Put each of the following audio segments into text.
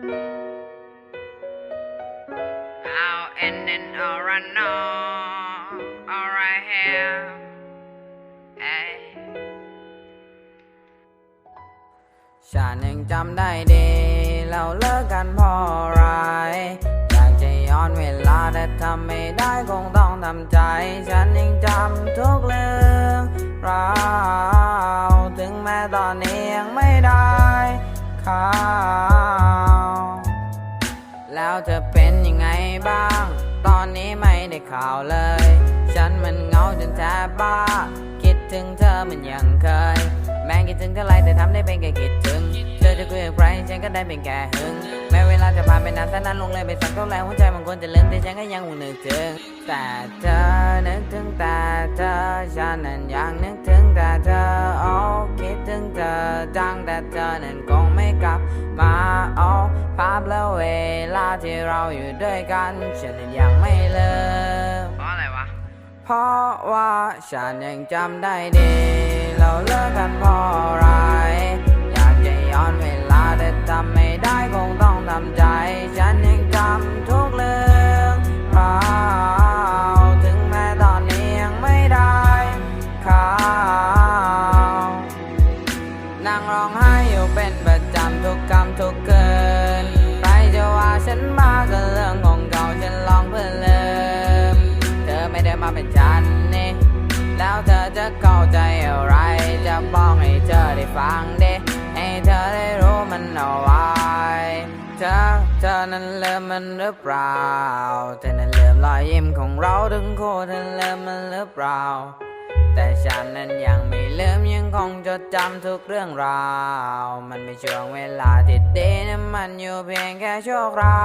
Out and then all run on, all right here. Hey. ฉันยังจำได้ดี เราเลิกกันเพราะอะไร อยากจะย้อนเวลาแต่ทำไม่ได้คงต้องทำใจ ฉันยังจำทุกเรื่ ข่าวเลย ฉันมันเหงาจนแทบบ้า คิดถึงเธอมันยังเคย แม้คิดถึงเท่าไรแต่ทำได้เป็นแค่คิดถึง เธอจะคุยกับใครฉันก็ได้เป็นแค่หึง แม้เวลาจะผ่านไปนานแสนนานลงเลยไปสักเท่าไรหัวใจมันควรจะลืมแต่ฉันก็ยังคงนึกถึง แต่เธอนึกถึงแต่เธอ ฉันนั้นยังนึกถึงแต่เธอโอ้คิดถึงเธอจังแต่เธอนั้นคงไม่กลับมาโอ้ ภาพและเวลาที่เราอยู่ด้วยกันฉันยังไม่เลิกเพราะอะไรวะ เพราะว่าฉันยังจำได้ดี เราเลิกกันเพราะอะไร ไม่ได้มาเป็นฉันนี่แล้วเธอจะเข้าใจอะไร จะบอกให้เธอได้ฟังดิให้เธอได้รู้มันเอาไว้เธอเธอนั้นเลิมมันหรือเปล่าเธอนั้นเริ่มรอยยิ้มของเราถึงโคเธอเลิมมันหรือเปล่า แต่ฉันนั้นยังไม่ลืมยังคงจดจำทุกเรื่องราว มันเป็นช่วงเวลาที่ดีนะมันอยู่เพียงแค่ชั่วครา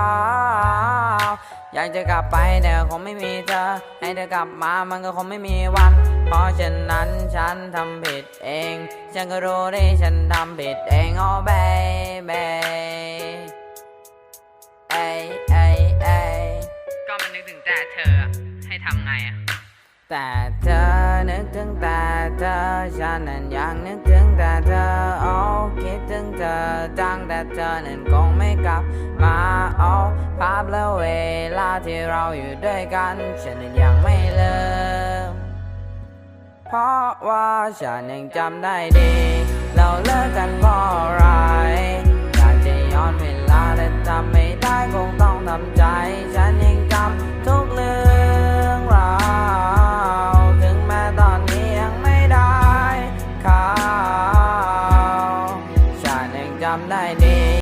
วอยากจะกลับไปแต่คงไม่มีเธอ ให้เธอกลับมามันก็คงไม่มีวัน เพราะฉะนั้นฉันทำผิดเอง ฉันก็รู้ได้ฉันทำผิดเองโอ้ baby เอ้ยเอ้ยเอ้ยก็มันนึกถึงแต่เธอให้ทำไงอะ แต่เธอนึกถึงแต่เธอฉันนั้นยังนึกถึงแต่เธอโอ้คิดถึงเธอจังแต่เธอนั้นคงไม่กลับมาโอ้ภาพและเวลาที่เราอยู่ด้วยกัน ฉันนั้นยังไม่ลืมเพราะว่าฉันยังจำได้ดี เราเลิกกันเพราะอ